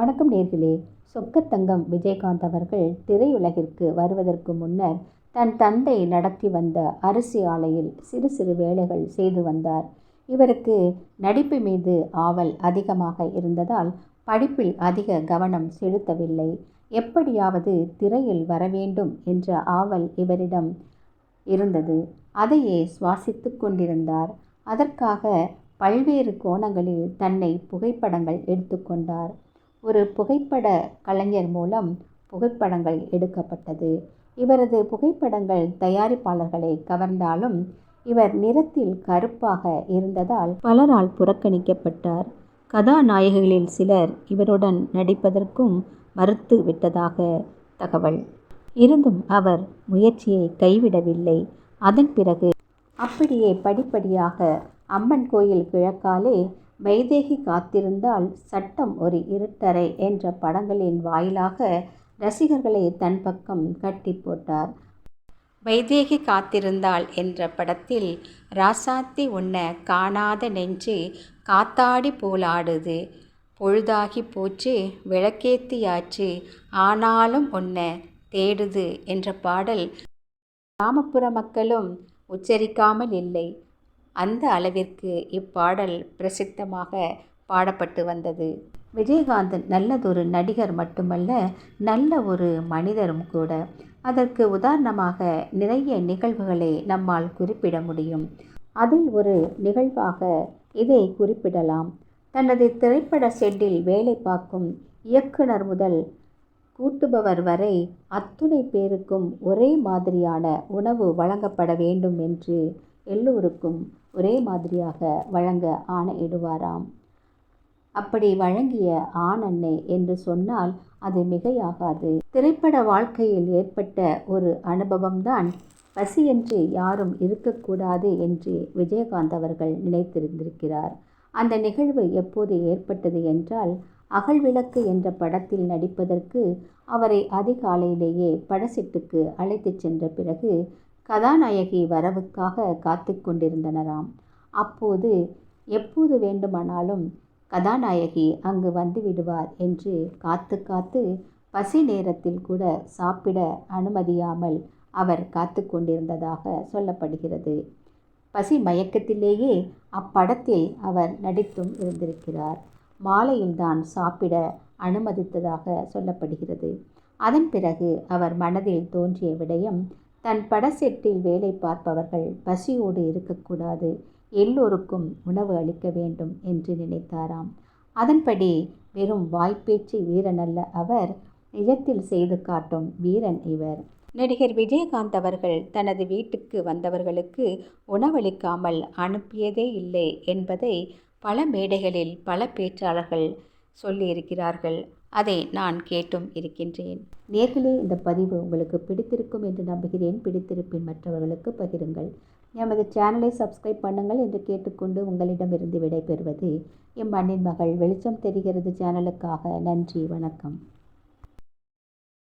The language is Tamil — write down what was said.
வணக்கம் நேர்களே. சொக்கத்தங்கம் விஜயகாந்த் அவர்கள் திரையுலகிற்கு வருவதற்கு முன்னர் தன் தந்தை நடத்தி வந்த அரிசி ஆலையில் சிறு சிறு வேலைகள் செய்து வந்தார். இவருக்கு நடிப்பு மீது ஆவல் அதிகமாக இருந்ததால் படிப்பில் அதிக கவனம் செலுத்தவில்லை. எப்படியாவது திரையில் வரவேண்டும் என்ற ஆவல் இவரிடம் இருந்தது. அதையே சுவாசித்து கொண்டிருந்தார். அதற்காக பல்வேறு கோணங்களில் தன்னை புகைப்படங்கள் எடுத்துக்கொண்டார் ஒரு புகைப்பட கலைஞர் மூலம் புகைப்படங்கள் எடுக்கப்பட்டது. இவரது புகைப்படங்கள் தயாரிப்பாளர்களை கவர்ந்தாலும் இவர் நிறத்தில் கருப்பாக இருந்ததால் பலரால் புறக்கணிக்கப்பட்டார். கதாநாயகிகளில் சிலர் இவருடன் நடிப்பதற்கும் மறுத்து விட்டதாக தகவல். இருந்தும் அவர் முயற்சியை கைவிடவில்லை. அதன் பிறகு அப்படியே படிப்படியாக அம்மன் கோயில் கிழக்காலே வைதேகி காத்திருந்தால் சட்டம் ஒரு இருட்டறை என்ற படங்களின் வாயிலாக ரசிகர்களை தன் பக்கம் கட்டி போட்டார். வைதேகி காத்திருந்தாள் என்ற படத்தில் ராசாத்தி உன்ன காணாத நெஞ்சு காத்தாடி போலாடுது. பொழுதாகி போச்சு விளக்கேத்தியாச்சு ஆனாலும் உன்ன தேடுது என்ற பாடல். கிராமப்புற மக்களும் உச்சரிக்காமல் இல்லை. அந்த அளவிற்கு இப்பாடல் பிரசித்தமாக பாடப்பட்டு வந்தது. விஜயகாந்த் நல்லதொரு நடிகர் மட்டுமல்ல நல்ல ஒரு மனிதரும் கூட. அதற்கு உதாரணமாக நிறைய நிகழ்வுகளை நம்மால் குறிப்பிட முடியும். அதில் ஒரு நிகழ்வாக இதை குறிப்பிடலாம். தனது திரைப்பட செட்டில் வேலை பார்க்கும் இயக்குனர் முதல் கூட்டுபவர் வரை அத்துணை பேருக்கும் ஒரே மாதிரியான உணவு வழங்கப்பட வேண்டும் என்று எல்லோருக்கும் ஒரே மாதிரியாக வழங்க ஆணையிடுவாராம். அப்படி வழங்கிய ஆணன்னை என்று சொன்னால் அது மிகையாகாது. திரைப்பட வாழ்க்கையில் ஏற்பட்ட ஒரு அனுபவம்தான் பசியின்றி யாரும் இருக்கக்கூடாது என்று விஜயகாந்த் அவர்கள் நினைத்திருந்திருக்கிறார். அந்த நிகழ்வு எப்போது ஏற்பட்டது என்றால் அகழ்விளக்கு என்ற படத்தில் நடிப்பதற்கு அவரை அதிகாலையிலேயே படசிட்டுக்கு அழைத்துச் சென்ற பிறகு கதாநாயகி வரவுக்காக காத்து கொண்டிருந்தனராம். அப்போது எப்போது வேண்டுமானாலும் கதாநாயகி அங்கு வந்து விடுவார் என்று காத்து காத்து பசி நேரத்தில் கூட சாப்பிட அனுமதியாமல் அவர் காத்து கொண்டிருந்ததாக சொல்லப்படுகிறது. பசி மயக்கத்திலேயே அப்படத்தில் அவர் நடித்தும் இருந்திருக்கிறார். மாலையில்தான் சாப்பிட அனுமதித்ததாக சொல்லப்படுகிறது. அதன் பிறகு அவர் மனதில் தோன்றிய விடயம் தன் பட செட்டில் வேலை பார்ப்பவர்கள் பசியோடு இருக்கக்கூடாது. எல்லோருக்கும் உணவு அளிக்க வேண்டும் என்று நினைத்தாராம். அதன்படி வெறும் வாய்ப்பேச்சு வீரன் அல்ல அவர் நிஜத்தில் செய்து காட்டும் வீரன் இவர். நடிகர் விஜயகாந்த் அவர்கள் தனது வீட்டுக்கு வந்தவர்களுக்கு உணவளிக்காமல் அனுப்பியதே இல்லை என்பதை பல மேடைகளில் பல பேச்சாளர்கள் சொல்லியிருக்கிறார்கள். அதை நான் கேட்டும் இருக்கின்றேன். நேர்களே இந்த பதிவு உங்களுக்கு பிடித்திருக்கும் என்று நம்புகிறேன். பிடித்திருப்பின் மற்றவர்களுக்கு பகிருங்கள். எமது சேனலை சப்ஸ்கிரைப் பண்ணுங்கள் என்று கேட்டுக்கொண்டு உங்களிடமிருந்து விடைபெறுவது எம் அண்ணின் மகள் வெளிச்சம் தெரிகிறது சேனலுக்காக நன்றி வணக்கம்.